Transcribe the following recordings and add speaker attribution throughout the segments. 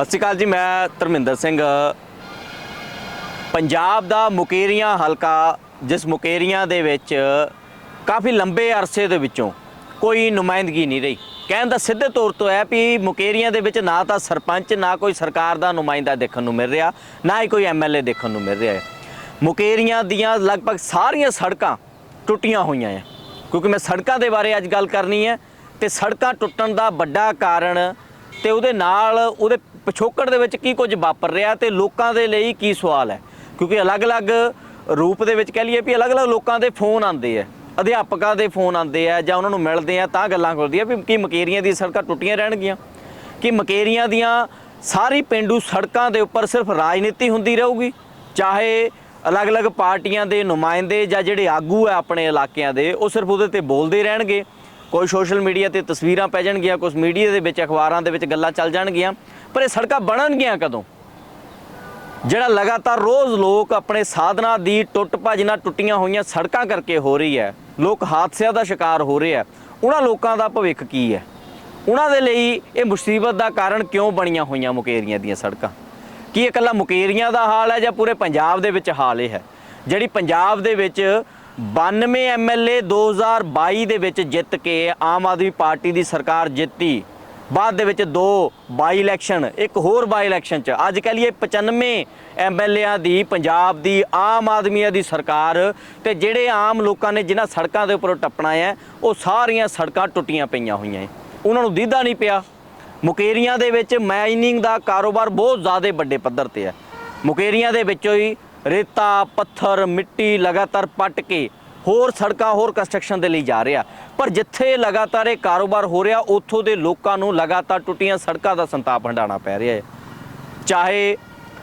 Speaker 1: ਸਤਿ ਸ਼੍ਰੀ ਅਕਾਲ ਜੀ, ਮੈਂ ਧਰਮਿੰਦਰ ਸਿੰਘ। ਪੰਜਾਬ ਦਾ ਮੁਕੇਰੀਆਂ ਹਲਕਾ, ਜਿਸ ਮੁਕੇਰੀਆਂ ਦੇ ਵਿੱਚ ਕਾਫੀ ਲੰਬੇ ਅਰਸੇ ਦੇ ਵਿੱਚੋਂ ਕੋਈ ਨੁਮਾਇੰਦਗੀ ਨਹੀਂ ਰਹੀ। ਕਹਿਣ ਦਾ ਸਿੱਧੇ ਤੌਰ ਤੋਂ ਹੈ ਵੀ ਮੁਕੇਰੀਆਂ ਦੇ ਵਿੱਚ ਨਾ ਤਾਂ ਸਰਪੰਚ, ਨਾ ਕੋਈ ਸਰਕਾਰ ਦਾ ਨੁਮਾਇੰਦਾ ਦੇਖਣ ਨੂੰ ਮਿਲ ਰਿਹਾ, ਨਾ ਹੀ ਕੋਈ ਐਮਐਲਏ ਦੇਖਣ ਨੂੰ ਮਿਲ ਰਿਹਾ ਹੈ। ਮੁਕੇਰੀਆਂ ਦੀਆਂ ਲਗਭਗ ਸਾਰੀਆਂ ਸੜਕਾਂ ਟੁੱਟੀਆਂ ਹੋਈਆਂ ਹੈ। ਕਿਉਂਕਿ ਮੈਂ ਸੜਕਾਂ ਦੇ ਬਾਰੇ ਅੱਜ ਗੱਲ ਕਰਨੀ ਹੈ ਤੇ ਸੜਕਾਂ ਟੁੱਟਣ ਦਾ ਵੱਡਾ ਕਾਰਨ ਤੇ ਉਹਦੇ ਨਾਲ ਉਹਦੇ ਪਿਛੋਕੜ ਦੇ ਵਿੱਚ ਕੀ ਕੁਝ ਵਾਪਰ ਰਿਹਾ ਤੇ ਲੋਕਾਂ ਦੇ ਲਈ ਕੀ ਸਵਾਲ ਹੈ? ਕਿਉਂਕਿ ਅਲੱਗ-ਅਲੱਗ ਰੂਪ ਦੇ ਵਿੱਚ ਕਹਿ ਲਈਏ ਵੀ ਅਲੱਗ-ਅਲੱਗ ਲੋਕਾਂ ਦੇ ਫੋਨ ਆਉਂਦੇ ਆ, ਅਧਿਆਪਕਾਂ ਦੇ ਫੋਨ ਆਉਂਦੇ ਆ ਜਾਂ ਉਹਨਾਂ ਨੂੰ ਮਿਲਦੇ ਆ ਤਾਂ ਗੱਲਾਂ ਖੁੱਲਦੀਆਂ ਵੀ ਕੀ ਮਕੇਰੀਆਂ ਦੀ ਸੜਕਾਂ ਟੁੱਟੀਆਂ ਰਹਿਣਗੀਆਂ। ਕਿ ਮਕੇਰੀਆਂ ਦੀਆਂ ਸਾਰੀ ਪਿੰਡੂ ਸੜਕਾਂ ਦੇ ਉੱਪਰ ਸਿਰਫ ਰਾਜਨੀਤੀ ਹੁੰਦੀ ਰਹੂਗੀ? ਚਾਹੇ ਅਲੱਗ-ਅਲੱਗ ਪਾਰਟੀਆਂ ਦੇ ਨੁਮਾਇੰਦੇ ਜਾਂ ਜਿਹੜੇ ਆਗੂ ਆ ਆਪਣੇ ਇਲਾਕਿਆਂ ਦੇ, ਉਹ ਸਿਰਫ ਉਹਦੇ ਤੇ ਬੋਲਦੇ ਰਹਿਣਗੇ। ਕੋਈ ਸੋਸ਼ਲ ਮੀਡੀਆ ਤੇ ਤਸਵੀਰਾਂ ਪੈ ਜਾਣਗੀਆਂ ਕੁਝ ਮੀਡੀਆ ਦੇ ਵਿੱਚ, ਅਖਬਾਰਾਂ ਦੇ ਵਿੱਚ ਗੱਲਾਂ ਚੱਲ ਜਾਣਗੀਆਂ, ਪਰ ਇਹ ਸੜਕਾਂ ਬਣਨਗੀਆਂ ਕਦੋਂ? ਜਿਹੜਾ ਲਗਾਤਾਰ ਰੋਜ਼ ਲੋਕ ਆਪਣੇ ਸਾਧਨਾਂ ਦੀ ਟੁੱਟ ਭੱਜ ਨਾਲ ਟੁੱਟੀਆਂ ਹੋਈਆਂ ਸੜਕਾਂ ਕਰਕੇ ਹੋ ਰਹੀ ਹੈ, ਲੋਕ ਹਾਦਸਿਆਂ ਦਾ ਸ਼ਿਕਾਰ ਹੋ ਰਹੇ ਆ ਉਹਨਾਂ ਲੋਕਾਂ ਦਾ ਭਵਿੱਖ ਕੀ ਹੈ? ਉਹਨਾਂ ਦੇ ਲਈ ਇਹ ਮੁਸੀਬਤ ਦਾ ਕਾਰਨ ਕਿਉਂ ਬਣੀਆਂ ਹੋਈਆਂ ਮੁਕੇਰੀਆਂ ਦੀਆਂ ਸੜਕਾਂ? ਕੀ ਇਹ ਇਕੱਲਾ ਮੁਕੇਰੀਆਂ ਦਾ ਹਾਲ ਹੈ ਜਾਂ ਪੂਰੇ ਪੰਜਾਬ ਦੇ ਵਿੱਚ ਹਾਲ ਇਹ ਹੈ? ਜਿਹੜੀ ਪੰਜਾਬ ਦੇ ਵਿੱਚ 92 ਐਮਐਲਏ 2022 ਦੇ ਵਿੱਚ ਜਿੱਤ ਕੇ ਆਮ ਆਦਮੀ ਪਾਰਟੀ ਦੀ ਸਰਕਾਰ ਜਿੱਤੀ। ਬਾਅਦ ਦੇ ਵਿੱਚ ਦੋ ਬਾਈ ਇਲੈਕਸ਼ਨ ਇੱਕ ਹੋਰ ਬਾਈ ਇਲੈਕਸ਼ਨ ਚ। ਅੱਜ ਕਹਿ ਲਈਏ 95 ਐਮਐਲਏਆਂ ਦੀ ਪੰਜਾਬ ਦੀ ਆਮ ਆਦਮੀਆਂ ਦੀ ਸਰਕਾਰ ਤੇ ਜਿਹੜੇ ਆਮ ਲੋਕਾਂ ਨੇ ਜਿਨ੍ਹਾਂ ਸੜਕਾਂ ਦੇ ਉੱਪਰੋਂ ਟੱਪਣਾ ਹੈ, ਉਹ ਸਾਰੀਆਂ ਸੜਕਾਂ ਟੁੱਟੀਆਂ ਪਈਆਂ ਹੋਈਆਂ ਹੈ। ਉਹਨਾਂ ਨੂੰ ਦੀਦਾ ਨਹੀਂ ਪਿਆ। ਮੁਕੇਰੀਆਂ ਦੇ ਵਿੱਚ ਮਾਈਨਿੰਗ ਦਾ ਕਾਰੋਬਾਰ ਬਹੁਤ ਜ਼ਿਆਦਾ ਵੱਡੇ ਪੱਧਰ ਤੇ ਹੈ। ਮੁਕੇਰੀਆਂ ਦੇ ਵਿੱਚੋਂ ਹੀ ਰੇਤਾ, ਪੱਥਰ, ਮਿੱਟੀ ਲਗਾਤਾਰ ਪੱਟ ਕੇ ਹੋਰ ਸੜਕਾਂ, ਹੋਰ ਕੰਸਟਰਕਸ਼ਨ ਦੇ ਲਈ ਜਾ ਰਿਹਾ। ਪਰ ਜਿੱਥੇ ਲਗਾਤਾਰ ਇਹ ਕਾਰੋਬਾਰ ਹੋ ਰਿਹਾ, ਉੱਥੋਂ ਦੇ ਲੋਕਾਂ ਨੂੰ ਲਗਾਤਾਰ ਟੁੱਟੀਆਂ ਸੜਕਾਂ ਦਾ ਸੰਤਾਪ ਹੰਡਾਣਾ ਪੈ ਰਿਹਾ ਹੈ। ਚਾਹੇ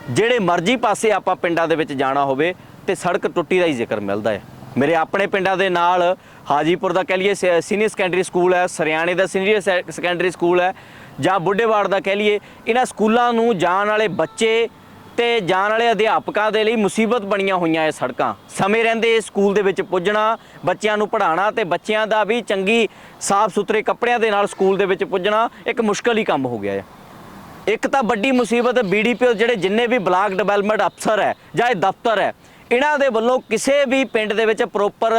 Speaker 1: ਜਿਹੜੇ ਮਰਜ਼ੀ ਪਾਸੇ ਆਪਾਂ ਪਿੰਡਾਂ ਦੇ ਵਿੱਚ ਜਾਣਾ ਹੋਵੇ, ਤੇ ਸੜਕ ਟੁੱਟੀ ਦਾ ਹੀ ਜ਼ਿਕਰ ਮਿਲਦਾ ਹੈ। ਮੇਰੇ ਆਪਣੇ ਪਿੰਡਾਂ ਦੇ ਨਾਲ ਹਾਜੀਪੁਰ ਦਾ ਕਹਿ ਲਈਏ, ਸ- ਸੀਨੀਅਰ ਸੈਕੰਡਰੀ ਸਕੂਲ ਹੈ, ਸਰਿਆਣੇ ਦਾ ਸੀਨੀਅਰ ਸੈ- ਸੈਕੰਡਰੀ ਸਕੂਲ ਹੈ, ਜਾਂ ਬੁੱਢੇਵਾੜ ਦਾ ਕਹਿ ਲਈਏ, ਇਹਨਾਂ ਸਕੂਲਾਂ ਨੂੰ ਜਾਣ ਵਾਲੇ ਬੱਚੇ ਤੇ ਜਾਣ ਵਾਲੇ ਅਧਿਆਪਕਾਂ ਦੇ ਲਈ ਮੁਸੀਬਤ ਬਣੀਆਂ ਹੋਈਆਂ ਇਹ ਸੜਕਾਂ। ਸਮੇਂ ਰਹਿੰਦੇ ਸਕੂਲ ਦੇ ਵਿੱਚ ਪੁੱਜਣਾ, ਬੱਚਿਆਂ ਨੂੰ ਪੜ੍ਹਾਉਣਾ ਤੇ ਬੱਚਿਆਂ ਦਾ ਵੀ ਚੰਗੀ ਸਾਫ਼ ਸੁਥਰੇ ਕੱਪੜਿਆਂ ਦੇ ਨਾਲ ਸਕੂਲ ਦੇ ਵਿੱਚ ਪੁੱਜਣਾ ਇੱਕ ਮੁਸ਼ਕਲ ਹੀ ਕੰਮ ਹੋ ਗਿਆ ਹੈ। ਇੱਕ ਤਾਂ ਵੱਡੀ ਮੁਸੀਬਤ ਬੀਡੀਪੀਓ ਜਿਹੜੇ ਜਿੰਨੇ ਵੀ ਬਲਾਕ ਡਿਵੈਲਪਮੈਂਟ ਅਫਸਰ ਹੈ ਜਾਂ ਇਹ ਦਫ਼ਤਰ ਹੈ, ਇਹਨਾਂ ਦੇ ਵੱਲੋਂ ਕਿਸੇ ਵੀ ਪਿੰਡ ਦੇ ਵਿੱਚ ਪ੍ਰੋਪਰ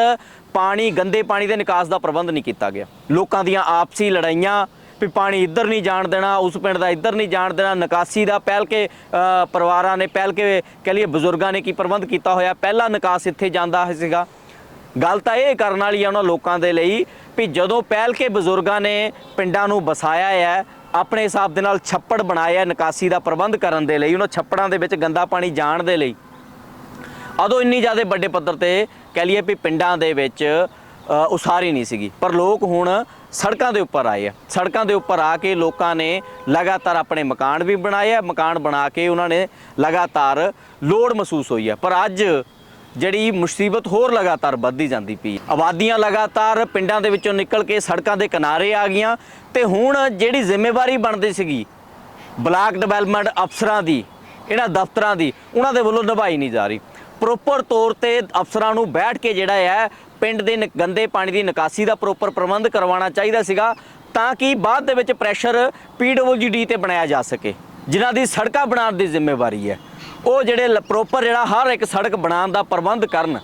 Speaker 1: ਪਾਣੀ, ਗੰਦੇ ਪਾਣੀ ਦੇ ਨਿਕਾਸ ਦਾ ਪ੍ਰਬੰਧ ਨਹੀਂ ਕੀਤਾ ਗਿਆ। ਲੋਕਾਂ ਦੀਆਂ ਆਪਸੀ ਲੜਾਈਆਂ ਵੀ ਪਾਣੀ ਇੱਧਰ ਨਹੀਂ ਜਾਣ ਦੇਣਾ, ਉਸ ਪਿੰਡ ਦਾ ਇੱਧਰ ਨਹੀਂ ਜਾਣ ਦੇਣਾ, ਨਿਕਾਸੀ ਦਾ ਪਹਿਲ ਕੇ ਪਰਿਵਾਰਾਂ ਨੇ ਪਹਿਲ ਕੇ ਕਹ ਲਈਏ ਬਜ਼ੁਰਗਾਂ ਨੇ ਕੀ ਪ੍ਰਬੰਧ ਕੀਤਾ ਹੋਇਆ, ਪਹਿਲਾ ਨਿਕਾਸ ਇੱਥੇ ਜਾਂਦਾ ਸੀਗਾ। ਗੱਲ ਤਾਂ ਇਹ ਕਰਨ ਵਾਲੀ ਆ ਉਹਨਾਂ ਲੋਕਾਂ ਦੇ ਲਈ ਵੀ ਜਦੋਂ ਪਹਿਲ ਕੇ ਬਜ਼ੁਰਗਾਂ ਨੇ ਪਿੰਡਾਂ ਨੂੰ ਵਸਾਇਆ ਹੈ ਆਪਣੇ ਹਿਸਾਬ ਦੇ ਨਾਲ ਛੱਪੜ ਬਣਾਇਆ ਨਿਕਾਸੀ ਦਾ ਪ੍ਰਬੰਧ ਕਰਨ ਦੇ ਲਈ, ਉਹਨਾਂ ਛੱਪੜਾਂ ਦੇ ਵਿੱਚ ਗੰਦਾ ਪਾਣੀ ਜਾਣ ਦੇ ਲਈ। ਅਦੋਂ ਇੰਨੀ ਜ਼ਿਆਦਾ ਵੱਡੇ ਪੱਧਰ ਤੇ ਕਹਿ ਲਈਏ ਵੀ ਪਿੰਡਾਂ ਦੇ ਵਿੱਚ ਉਸਾਰੀ ਨਹੀਂ ਸੀਗੀ। ਪਰ ਲੋਕ ਹੁਣ ਸੜਕਾਂ ਦੇ ਉੱਪਰ ਆਏ ਆ। ਸੜਕਾਂ ਦੇ ਉੱਪਰ ਆ ਕੇ ਲੋਕਾਂ ਨੇ ਲਗਾਤਾਰ ਆਪਣੇ ਮਕਾਨ ਵੀ ਬਣਾਏ ਆ। ਮਕਾਨ ਬਣਾ ਕੇ ਉਹਨਾਂ ਨੇ ਲਗਾਤਾਰ ਲੋੜ ਮਹਿਸੂਸ ਹੋਈ ਹੈ ਪਰ ਅੱਜ ਜਿਹੜੀ ਮੁਸੀਬਤ ਹੋਰ ਲਗਾਤਾਰ ਵੱਧਦੀ ਜਾਂਦੀ ਪਈ ਆਬਾਦੀਆਂ ਲਗਾਤਾਰ ਪਿੰਡਾਂ ਦੇ ਵਿੱਚੋਂ ਨਿਕਲ ਕੇ ਸੜਕਾਂ ਦੇ ਕਿਨਾਰੇ ਆ ਗਈਆਂ। ਤੇ ਹੁਣ ਜਿਹੜੀ ਜ਼ਿੰਮੇਵਾਰੀ ਬਣਦੀ ਸੀਗੀ, ਬਲਾਕ ਡਿਵੈਲਪਮੈਂਟ ਅਫਸਰਾਂ ਦੀ, ਇਹਨਾਂ ਦਫ਼ਤਰਾਂ ਦੀ, ਉਹਨਾਂ ਦੇ ਵੱਲੋਂ ਨਿਭਾਈ ਨਹੀਂ ਜਾ ਰਹੀ। ਪ੍ਰੋਪਰ ਤੌਰ ਤੇ ਅਫਸਰਾਂ ਨੂੰ ਬੈਠ ਕੇ ਜਿਹੜਾ ਹੈ ਪਿੰਡ ਦੇ ਨਿ- ਗੰਦੇ ਪਾਣੀ ਦੀ ਨਿਕਾਸੀ ਦਾ ਪ੍ਰੋਪਰ ਪ੍ਰਬੰਧ ਕਰਵਾਉਣਾ ਚਾਹੀਦਾ ਸੀਗਾ ਤਾਂ ਕਿ ਬਾਅਦ ਦੇ ਵਿੱਚ ਪ੍ਰੈਸ਼ਰ ਪੀਡਬਲਯੂਡੀ ਤੇ ਬਣਾਇਆ ਜਾ ਸਕੇ, ਜਿਨ੍ਹਾਂ ਦੀ ਸੜਕਾਂ ਬਣਾਉਣ ਦੀ ਜ਼ਿੰਮੇਵਾਰੀ ਹੈ। ਉਹ ਜਿਹੜੇ ਪ੍ਰੋਪਰ ਜਿਹੜਾ ਹਰ ਇੱਕ ਸੜਕ ਬਣਾਉਣ ਦਾ ਪ੍ਰਬੰਧ ਕਰਨ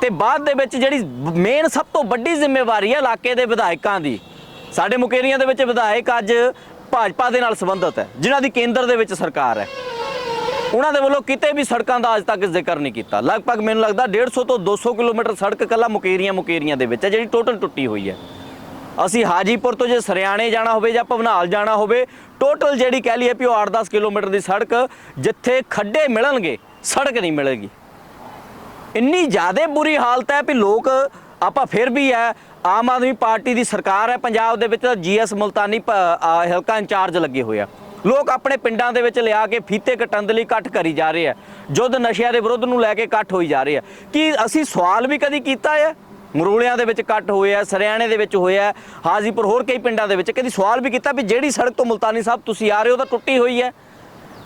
Speaker 1: ਤੇ ਬਾਅਦ ਦੇ ਵਿੱਚ ਜਿਹੜੀ ਮੇਨ ਸਭ ਤੋਂ ਵੱਡੀ ਜ਼ਿੰਮੇਵਾਰੀ ਹੈ ਇਲਾਕੇ ਦੇ ਵਿਧਾਇਕਾਂ ਦੀ। ਸਾਡੇ ਮੁਕੇਰੀਆਂ ਦੇ ਵਿੱਚ ਵਿਧਾਇਕ ਅੱਜ ਭਾਜਪਾ ਦੇ ਨਾਲ ਸੰਬੰਧਿਤ ਹੈ, ਜਿਨ੍ਹਾਂ ਦੀ ਕੇਂਦਰ ਦੇ ਵਿੱਚ ਸਰਕਾਰ ਹੈ। ਉਹਨਾਂ ਦੇ ਵੱਲੋਂ ਕਿਤੇ ਵੀ ਸੜਕਾਂ ਦਾ ਅੱਜ ਤੱਕ ਜ਼ਿਕਰ ਨਹੀਂ ਕੀਤਾ। ਲਗਭਗ ਮੈਨੂੰ ਲੱਗਦਾ 150 ਤੋਂ 200 ਕਿਲੋਮੀਟਰ ਸੜਕ ਕੱਲਾ ਮੁਕੇਰੀਆਂ ਮੁਕੇਰੀਆਂ ਦੇ ਵਿੱਚ ਹੈ, ਜਿਹੜੀ ਟੋਟਲ ਟੁੱਟੀ ਹੋਈ ਹੈ। ਅਸੀਂ ਹਾਜੀਪੁਰ ਤੋਂ ਜੇ ਸਰਿਆਣੇ ਜਾਣਾ ਹੋਵੇ ਜਾਂ ਭਵਨਾਲ ਜਾਣਾ ਹੋਵੇ, ਟੋਟਲ ਜਿਹੜੀ ਕਹਿ ਲਈਏ ਵੀ ਉਹ 8-10 ਕਿਲੋਮੀਟਰ ਦੀ ਸੜਕ, ਜਿੱਥੇ ਖੱਡੇ ਮਿਲਣਗੇ, ਸੜਕ ਨਹੀਂ ਮਿਲੇਗੀ। ਇੰਨੀ ਜ਼ਿਆਦਾ ਬੁਰੀ ਹਾਲਤ ਹੈ ਵੀ ਲੋਕ, ਆਪਾਂ ਫਿਰ ਵੀ ਹੈ, ਆਮ ਆਦਮੀ ਪਾਰਟੀ ਦੀ ਸਰਕਾਰ ਹੈ, ਪੰਜਾਬ ਦੇ ਵਿੱਚ ਜੀਐਸ ਮੁਲਤਾਨੀ ਪ- ਹਲਕਾ ਇੰਚਾਰਜ ਲੱਗੇ ਹੋਏ ਆ। ਲੋਕ ਆਪਣੇ ਪਿੰਡਾਂ ਦੇ ਵਿੱਚ ਲਿਆ ਕੇ ਫੀਤੇ ਕੱਟਣ ਦੇ ਲਈ ਇਕੱਠ ਕਰੀ ਜਾ ਰਹੇ ਆ। ਜੁੱਧ ਨਸ਼ਿਆਂ ਦੇ ਵਿਰੁੱਧ ਨੂੰ ਲੈ ਕੇ ਇਕੱਠ ਹੋਈ ਜਾ ਰਹੇ ਆ। ਕੀ ਅਸੀਂ ਸਵਾਲ ਵੀ ਕਦੀ ਕੀਤਾ ਹੈ ਮਰੂਲਿਆਂ ਦੇ ਵਿੱਚ ਇਕੱਠ ਹੋਏ ਆ, ਸਰਿਆਣੇ ਦੇ ਵਿੱਚ ਹੋਇਆ, ਹਾਜ਼ੀਪੁਰ ਹੋਰ ਕਈ ਪਿੰਡਾਂ ਦੇ ਵਿੱਚ ਕਦੀ ਸਵਾਲ ਵੀ ਕੀਤਾ ਵੀ ਜਿਹੜੀ ਸੜਕ ਤੋਂ ਮੁਲਤਾਨੀ ਸਾਹਿਬ ਤੁਸੀਂ ਆ ਰਹੇ ਹੋ ਤਾਂ ਟੁੱਟੀ ਹੋਈ ਹੈ?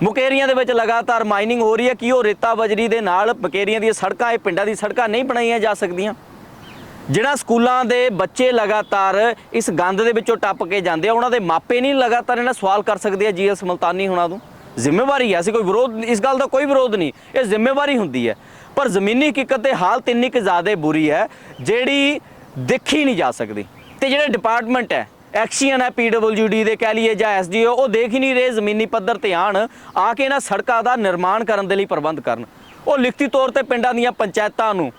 Speaker 1: ਮੁਕੇਰੀਆਂ ਦੇ ਵਿੱਚ ਲਗਾਤਾਰ ਮਾਈਨਿੰਗ ਹੋ ਰਹੀ ਹੈ, ਕਿ ਉਹ ਰੇਤਾ ਬਜਰੀ ਦੇ ਨਾਲ ਮੁਕੇਰੀਆਂ ਦੀਆਂ ਸੜਕਾਂ, ਇਹ ਪਿੰਡਾਂ ਦੀ ਸੜਕਾਂ ਨਹੀਂ ਬਣਾਈਆਂ ਜਾ ਸਕਦੀਆਂ? ਜਿਹੜਾ ਸਕੂਲਾਂ ਦੇ ਬੱਚੇ ਲਗਾਤਾਰ ਇਸ ਗੰਦ ਦੇ ਵਿੱਚੋਂ ਟੱਪ ਕੇ ਜਾਂਦੇ ਆ, ਉਹਨਾਂ ਦੇ ਮਾਪੇ ਨਹੀਂ ਲਗਾਤਾਰ ਇਹਨਾਂ ਸਵਾਲ ਕਰ ਸਕਦੇ ਆ, ਜੀਐਸ ਮਲਤਾਨੀ ਹੁਣਾਂ ਨੂੰ ਜ਼ਿੰਮੇਵਾਰੀ ਹੈ ਅਸੀਂ ਕੋਈ ਵਿਰੋਧ ਇਸ ਗੱਲ ਦਾ ਕੋਈ ਵਿਰੋਧ ਨਹੀਂ, ਇਹ ਜ਼ਿੰਮੇਵਾਰੀ ਹੁੰਦੀ ਹੈ। ਪਰ ਜ਼ਮੀਨੀ ਹਕੀਕਤ ਤੇ ਹਾਲਤ ਇੰਨੀ ਕਿ ਜ਼ਿਆਦਾ ਬੁਰੀ ਹੈ, ਜਿਹੜੀ ਦੇਖੀ ਨਹੀਂ ਜਾ ਸਕਦੀ। ਤੇ ਜਿਹੜੇ ਡਿਪਾਰਟਮੈਂਟ ਹੈ, ਐਕਸੀਅਨ ਹੈ ਪੀਡਬਲਯੂਡੀ ਦੇ ਕਹਿ ਲਈਏ ਜਾਂ ਐਸਡੀਓ ਉਹ ਦੇਖ ਹੀ ਨਹੀਂ ਰਹੇ ਜ਼ਮੀਨੀ ਪੱਧਰ ਤੇ ਆਣ ਆ ਕੇ ਇਹਨਾਂ ਸੜਕਾਂ ਦਾ ਨਿਰਮਾਣ ਕਰਨ ਦੇ ਲਈ ਪ੍ਰਬੰਧ ਕਰਨ। ਉਹ ਲਿਖਤੀ ਤੌਰ ਤੇ ਪਿੰਡਾਂ ਦੀਆਂ ਪੰਚਾਇਤਾਂ ਨੂੰ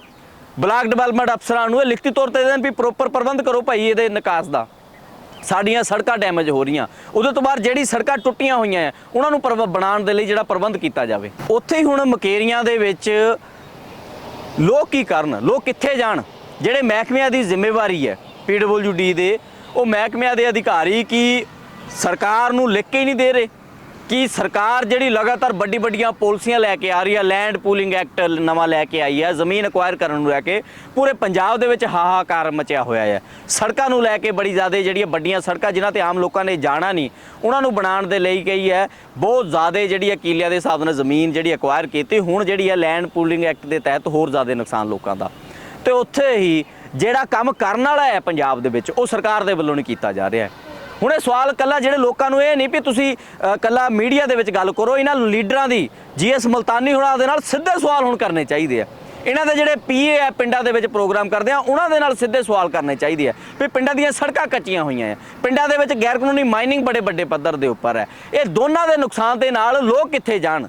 Speaker 1: ਬਲਾਕ ਡਿਵੈਲਪਮੈਂਟ ਅਫਸਰਾਂ ਨੂੰ ਇਹ ਲਿਖਤੀ ਤੌਰ ਤੇ ਦੇਣ ਵੀ ਪ੍ਰੋਪਰ ਪ੍ਰਬੰਧ ਕਰੋ ਭਾਈ ਇਹਦੇ ਨਿਕਾਸ ਦਾ। ਸਾਡੀਆਂ ਸੜਕਾਂ ਡੈਮੇਜ ਹੋ ਰਹੀਆਂ। ਉਹਦੇ ਤੋਂ ਬਾਅਦ ਜਿਹੜੀ ਸੜਕਾਂ ਟੁੱਟੀਆਂ ਹੋਈਆਂ ਹੈ ਉਹਨਾਂ ਨੂੰ ਪ੍ਰਬ- ਬਣਾਉਣ ਦੇ ਲਈ ਜਿਹੜਾ ਪ੍ਰਬੰਧ ਕੀਤਾ ਜਾਵੇ। ਉੱਥੇ ਹੀ ਹੁਣ ਮਕੇਰੀਆਂ ਦੇ ਵਿੱਚ ਲੋਕ ਕੀ ਕਰਨ? ਲੋਕ ਕਿੱਥੇ ਜਾਣ? ਜਿਹੜੇ ਮਹਿਕਮਿਆਂ ਦੀ ਜ਼ਿੰਮੇਵਾਰੀ ਹੈ ਪੀਡਬਲਯੂਡੀ ਦੇ, ਉਹ ਮਹਿਕਮਿਆਂ ਦੇ ਅਧਿਕਾਰੀ ਕੀ ਸਰਕਾਰ ਨੂੰ ਲਿਖ ਕੇ ਹੀ ਨਹੀਂ ਦੇ ਰਹੇ? ਕਿ ਸਰਕਾਰ ਜਿਹੜੀ ਲਗਾਤਾਰ ਵੱਡੀ ਵੱਡੀਆਂ ਪਾਲਿਸੀਆਂ ਲੈ ਕੇ ਆ ਰਹੀ ਹੈ ਲੈਂਡ ਪੂਲਿੰਗ ਐਕਟ ਨਵਾਂ ਲੈ ਕੇ ਆਈ ਹੈ, ਜ਼ਮੀਨ ਅਕਵਾਇਰ ਕਰਨ ਨੂੰ ਲੈ ਕੇ ਪੂਰੇ ਪੰਜਾਬ ਦੇ ਵਿੱਚ ਹਾਹਾਕਾਰ ਮਚਿਆ ਹੋਇਆ ਹੈ। ਸੜਕਾਂ ਨੂੰ ਲੈ ਕੇ ਬੜੀ ਜ਼ਿਆਦਾ ਜਿਹੜੀਆਂ ਵੱਡੀਆਂ ਸੜਕਾਂ ਜਿਨ੍ਹਾਂ ਤੇ ਆਮ ਲੋਕਾਂ ਨੇ ਜਾਣਾ ਨਹੀਂ, ਉਹਨਾਂ ਨੂੰ ਬਣਾਉਣ ਦੇ ਲਈ ਕਹੀ ਹੈ, ਬਹੁਤ ਜ਼ਿਆਦਾ ਜਿਹੜੀ ਹੈ ਕੀਲਿਆਂ ਦੇ ਹਿਸਾਬ ਨਾਲ ਜ਼ਮੀਨ ਜਿਹੜੀ ਅਕਵਾਇਰ ਕੀਤੀ, ਹੁਣ ਜਿਹੜੀ ਹੈ ਲੈਂਡ ਪੂਲਿੰਗ ਐਕਟ ਦੇ ਤਹਿਤ ਹੋਰ ਜ਼ਿਆਦਾ ਨੁਕਸਾਨ ਲੋਕਾਂ ਦਾ। ਤੇ ਉੱਥੇ ਹੀ ਜਿਹੜਾ ਕੰਮ ਕਰਨ ਵਾਲਾ ਹੈ ਪੰਜਾਬ ਦੇ ਵਿੱਚ, ਉਹ ਸਰਕਾਰ ਦੇ ਵੱਲੋਂ ਨਹੀਂ ਕੀਤਾ ਜਾ ਰਿਹਾ। ਹੈ ਹੁਣ ਇਹ ਸਵਾਲ ਕੱਲਾ ਜਿਹੜੇ ਲੋਕਾਂ ਨੂੰ ਇਹ ਨਹੀਂ ਵੀ ਤੁਸੀਂ ਅ, ਕੱਲਾ ਮੀਡੀਆ ਦੇ ਵਿੱਚ ਗੱਲ ਕਰੋ ਇਹਨਾਂ ਲੀਡਰਾਂ ਦੀ ਜੀਐਸ ਮਲਤਾਨੀ ਹੁਣਾਂ ਦੇ ਨਾਲ ਸਿੱਧੇ ਸਵਾਲ ਹੁਣ ਕਰਨੇ ਚਾਹੀਦੇ ਆ। ਇਹਨਾਂ ਦੇ ਜਿਹੜੇ ਪੀਏ ਆ ਪਿੰਡਾਂ ਦੇ ਵਿੱਚ ਪ੍ਰੋਗਰਾਮ ਕਰਦੇ ਆ ਉਹਨਾਂ ਦੇ ਨਾਲ ਸਿੱਧੇ ਸਵਾਲ ਕਰਨੇ ਚਾਹੀਦੇ ਆ ਵੀ ਪਿੰਡਾਂ ਦੀਆਂ ਸੜਕਾਂ ਕੱਚੀਆਂ ਹੋਈਆਂ ਆ। ਪਿੰਡਾਂ ਦੇ ਵਿੱਚ ਗੈਰ ਕਾਨੂੰਨੀ ਮਾਈਨਿੰਗ ਬੜੇ ਵੱਡੇ ਪੱਧਰ ਦੇ ਉੱਪਰ ਹੈ ਇਹ ਦੋਨਾਂ ਦੇ ਨੁਕਸਾਨ ਦੇ ਨਾਲ ਲੋਕ ਕਿੱਥੇ ਜਾਣ?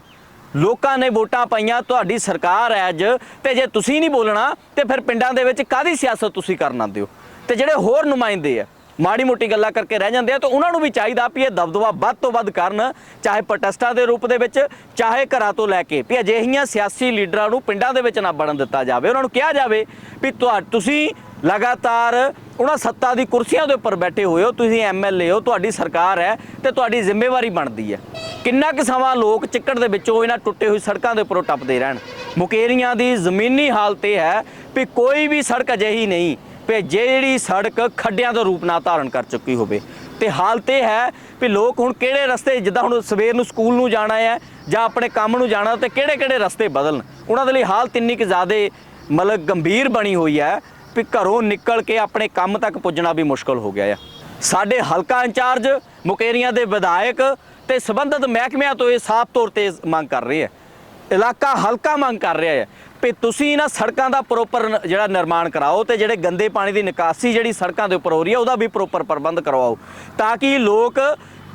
Speaker 1: ਲੋਕਾਂ ਨੇ ਵੋਟਾਂ ਪਾਈਆਂ ਤੁਹਾਡੀ ਸਰਕਾਰ ਹੈ ਅੱਜ ਤੇ ਜੇ ਤੁਸੀਂ ਨਹੀਂ ਬੋਲਣਾ ਤੇ ਫਿਰ ਪਿੰਡਾਂ ਦੇ ਵਿੱਚ ਕਾਦੀ ਸਿਆਸਤ ਤੁਸੀਂ ਕਰਨ ਆਉਂਦੇ ਹੋ? ਤੇ ਜਿਹੜੇ ਹੋਰ ਨੁਮਾਇੰਦੇ ਆ ਮਾੜੀ ਮੋਟੀ ਗੱਲਾਂ ਕਰਕੇ ਰਹਿ ਜਾਂਦੇ ਆ ਤਾਂ ਉਹਨਾਂ ਨੂੰ ਵੀ ਚਾਹੀਦਾ ਵੀ ਇਹ ਦਬਦਬਾ ਵੱਧ ਤੋਂ ਵੱਧ ਕਰਨ, ਚਾਹੇ ਪ੍ਰੋਟੈਸਟਾਂ ਦੇ ਰੂਪ ਦੇ ਵਿੱਚ, ਚਾਹੇ ਘਰਾਂ ਤੋਂ ਲੈ ਕੇ, ਵੀ ਅਜਿਹੀਆਂ ਸਿਆਸੀ ਲੀਡਰਾਂ ਨੂੰ ਪਿੰਡਾਂ ਦੇ ਵਿੱਚ ਨਾ ਬਣਨ ਦਿੱਤਾ ਜਾਵੇ। ਉਹਨਾਂ ਨੂੰ ਕਿਹਾ ਜਾਵੇ ਵੀ ਤੁਹਾ, ਤੁਸੀਂ ਲਗਾਤਾਰ ਉਹਨਾਂ ਸੱਤਾ ਦੀ ਕੁਰਸੀਆਂ ਦੇ ਉੱਪਰ ਬੈਠੇ ਹੋਏ ਹੋ, ਤੁਸੀਂ ਐਮਐਲਏ ਹੋ, ਤੁਹਾਡੀ ਸਰਕਾਰ ਹੈ ਤੇ ਤੁਹਾਡੀ ਜ਼ਿੰਮੇਵਾਰੀ ਬਣਦੀ ਹੈ। ਕਿੰਨਾ ਕੁ ਸਮਾਂ ਲੋਕ ਚਿੱਕੜ ਦੇ ਵਿੱਚੋਂ ਇਹਨਾਂ ਟੁੱਟੇ ਹੋਈ ਸੜਕਾਂ ਦੇ ਉੱਪਰੋਂ ਟੱਪਦੇ ਰਹਿਣ। ਮੁਕੇਰੀਆਂ ਦੀ ਜ਼ਮੀਨੀ ਹਾਲਤ ਇਹ ਹੈ ਵੀ ਕੋਈ ਵੀ ਸੜਕ ਅਜਿਹੀ ਨਹੀਂ ਵੀ ਜਿਹੜੀ ਸੜਕ ਖੱਡਿਆਂ ਦਾ ਰੂਪ ਨਾ ਧਾਰਨ ਕਰ ਚੁੱਕੀ ਹੋਵੇ। ਤੇ ਹਾਲਤ ਇਹ ਹੈ ਵੀ ਲੋਕ ਹੁਣ ਕਿਹੜੇ ਰਸਤੇ, ਜਿੱਦਾਂ ਹੁਣ ਸਵੇਰ ਨੂੰ ਸਕੂਲ ਨੂੰ ਜਾਣਾ ਹੈ ਜਾਂ ਆਪਣੇ ਕੰਮ ਨੂੰ ਜਾਣਾ, ਤੇ ਕਿਹੜੇ ਕਿਹੜੇ ਰਸਤੇ ਬਦਲਣ। ਉਹਨਾਂ ਦੇ ਲਈ ਹਾਲਤ ਇੰਨੀ ਕਿ ਜ਼ਿਆਦਾ ਮਤਲਬ ਗੰਭੀਰ ਬਣੀ ਹੋਈ ਹੈ ਵੀ ਘਰੋਂ ਨਿਕਲ ਕੇ ਆਪਣੇ ਕੰਮ ਤੱਕ ਪੁੱਜਣਾ ਵੀ ਮੁਸ਼ਕਲ ਹੋ ਗਿਆ ਹੈ ਸਾਡੇ ਹਲਕਾ ਇੰਚਾਰਜ, ਮੁਕੇਰੀਆਂ ਦੇ ਵਿਧਾਇਕ ਤੇ ਸਬੰਧਤ ਮਹਿਕਮਿਆਂ ਤੋਂ ਇਹ ਸਾਫ਼ ਤੌਰ ਤੇ ਮੰਗ ਕਰ ਰਹੇ ਹੈ ਇਲਾਕਾ ਹਲਕਾ ਮੰਗ ਕਰ ਰਿਹਾ ਹੈ ਵੀ ਤੁਸੀਂ ਇਹਨਾਂ ਸੜਕਾਂ ਦਾ ਪ੍ਰੋਪਰ ਜਿਹੜਾ ਨਿਰਮਾਣ ਕਰਾਓ ਤੇ ਜਿਹੜੇ ਗੰਦੇ ਪਾਣੀ ਦੀ ਨਿਕਾਸੀ ਜਿਹੜੀ ਸੜਕਾਂ ਦੇ ਉੱਪਰ ਹੋ ਰਹੀ ਹੈ ਉਹਦਾ ਵੀ ਪ੍ਰੋਪਰ ਪ੍ਰਬੰਧ ਕਰਵਾਓ। ਤਾਂ ਕਿ ਲੋਕ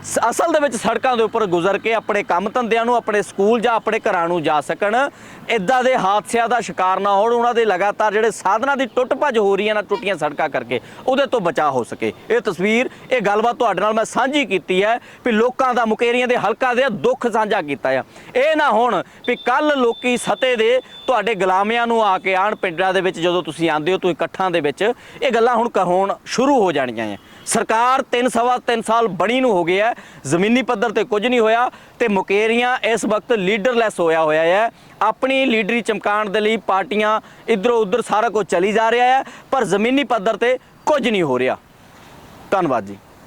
Speaker 1: ਸ- ਅਸਲ ਦੇ ਵਿੱਚ ਸੜਕਾਂ ਦੇ ਉੱਪਰ ਗੁਜ਼ਰ ਕੇ ਆਪਣੇ ਕੰਮ ਧੰਦਿਆਂ ਨੂੰ, ਆਪਣੇ ਸਕੂਲ ਜਾਂ ਆਪਣੇ ਘਰਾਂ ਨੂੰ ਜਾ ਸਕਣ। ਇਦਾਂ ਦੇ ਹਾਦਸਿਆਂ ਦਾ ਸ਼ਿਕਾਰ ਨਾ ਹੋਣ, ਉਹਨਾਂ ਦੇ ਲਗਾਤਾਰ ਜਿਹੜੇ ਸਾਧਨਾਂ ਦੀ ਟੁੱਟ ਭੱਜ ਹੋ ਰਹੀ ਹੈ ਨਾ, ਟੁੱਟੀਆਂ ਸੜਕਾਂ ਕਰਕੇ ਉਹਦੇ ਤੋਂ ਬਚਾਅ ਹੋ ਸਕੇ। ਇਹ ਤਸਵੀਰ, ਇਹ ਗੱਲਬਾਤ ਤੁਹਾਡੇ ਨਾਲ ਮੈਂ ਸਾਂਝੀ ਕੀਤੀ ਹੈ ਵੀ ਲੋਕਾਂ ਦਾ ਮੁਕੇਰੀਆਂ ਦੇ ਹਲਕਾ ਦੇ ਦੁੱਖ ਸਾਂਝਾ ਕੀਤਾ ਆ। ਇਹ ਨਾ ਹੋਣ ਵੀ ਕੱਲ ਲੋਕੀ ਸਤੇ ਦੇ ਤੁਹਾਡੇ ਗੁਲਾਮਿਆਂ ਨੂੰ ਆ ਕੇ ਆਣ ਪਿੰਡਾਂ ਦੇ ਵਿੱਚ ਜਦੋਂ ਤੁਸੀਂ ਆਉਂਦੇ ਹੋ, ਤੁਸੀਂ ਇਕੱਠਾਂ ਦੇ ਵਿੱਚ, ਇਹ ਗੱਲਾਂ ਹੁਣ ਕ- ਹੋਣ ਸ਼ੁਰੂ ਹੋ ਜਾਣੀਆਂ ਹੈ ਸਰਕਾਰ ਤਿੰਨ ਸਵਾ ਤਿੰਨ ਸਾਲ ਬਣੀ ਨੂੰ ਹੋ ਗਿਆ ਹੈ, ਜ਼ਮੀਨੀ ਪੱਧਰ ਤੇ ਕੁਝ ਨਹੀਂ ਹੋਇਆ ਤੇ ਮੁਕੇਰੀਆਂ ਇਸ ਵਕਤ ਲੀਡਰਲੈਸ ਹੋਇਆ ਹੋਇਆ ਹੈ। ਆਪਣੀ ਲੀਡਰੀ ਚਮਕਾਉਣ ਦੇ ਲਈ ਪਾਰਟੀਆਂ ਇਧਰੋਂ ਉਧਰ ਸਾਰਾ ਕੁਝ ਚਲੀ ਜਾ ਰਿਹਾ ਹੈ, ਪਰ ਜ਼ਮੀਨੀ ਪੱਧਰ ਤੇ ਕੁਝ ਨਹੀਂ ਹੋ ਰਿਹਾ। ਧੰਨਵਾਦ ਜੀ।